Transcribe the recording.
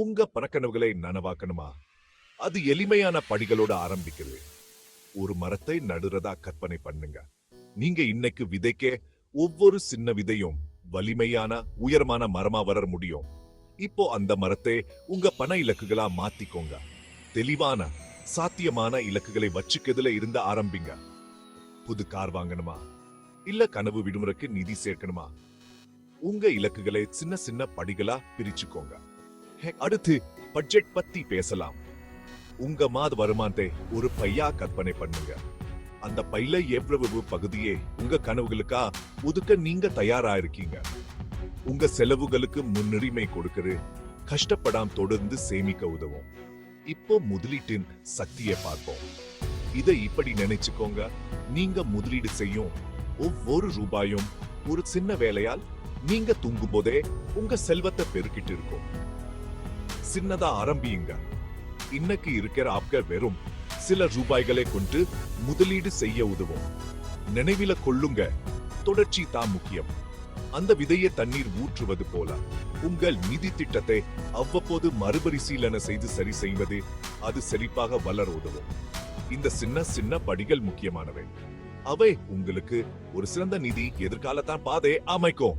உங்க பணக்கனவுகளை நனவாக்கணுமா? அது எளிமையான படிகளோட ஆரம்பிக்கிறது ஒரு மரத்தை நடுறதா கற்பனை பண்ணுங்க. நீங்க இன்னைக்கு விதைக்க ஒவ்வொரு சின்ன விதையும் வலிமையான உயரமான மரமா வளர முடியும். இப்போ அந்த மரத்தை உங்க பண இலக்குகளா மாத்திக்கோங்க. தெளிவான சாத்தியமான இலக்குகளை வச்சுக்கிறதுல இருந்து ஆரம்பிங்க. புது கார் வாங்கணுமா? இல்ல கனவு விடுமுறைக்கு நிதி சேர்க்கணுமா? உங்க இலக்குகளை சின்ன சின்ன படிகளா பிரிச்சுக்கோங்க. அடுத்து பட்ஜெட் பத்தி பேசலாம். உங்க மாத வருமானத்தை ஒரு பையா கற்பனை பண்ணுங்க. அந்த பையில எவ்வளவு பகுதியே உங்க கனவுகளுக்கா ஒதுக்க நீங்க தயாரா இருக்கீங்க. உங்க செலவுகளுக்கு முன்னுரிமை கொடுக்கறது கஷ்டப்படாம தொடர்ந்து சேமிக்க உதவும். இப்போ முதலீட்டின் சக்தியை பார்ப்போம். இதை இப்படி நினைச்சுக்கோங்க. நீங்க முதலீடு செய்யும் ஒவ்வொரு ரூபாயும் ஒரு சின்ன வேலையால் நீங்க தூங்கும் போதே உங்க செல்வத்தை பெருக்கிட்டு இருக்கும். சின்னதா ஆரம்பியுங்க. இன்னைக்கு இருக்கிற ஆப்க வெறும் சில ரூபாய்களை கொண்டு முதலீடு செய்ய உதவும். நினைவில கொள்ளுங்க தொடர்ச்சி தான் முக்கியம். அந்த விதையை தண்ணீர் ஊற்றுவது போல உங்கள் நிதி திட்டத்தை அவ்வப்போது மறுபரிசீலனை செய்து சரி செய்வது அது செழிப்பாக வளர உதவும். இந்த சின்ன சின்ன படிகள் முக்கியமானவை. அவை உங்களுக்கு ஒரு சிறந்த நிதி எதிர்காலத்தான் பாதை அமைக்கும்.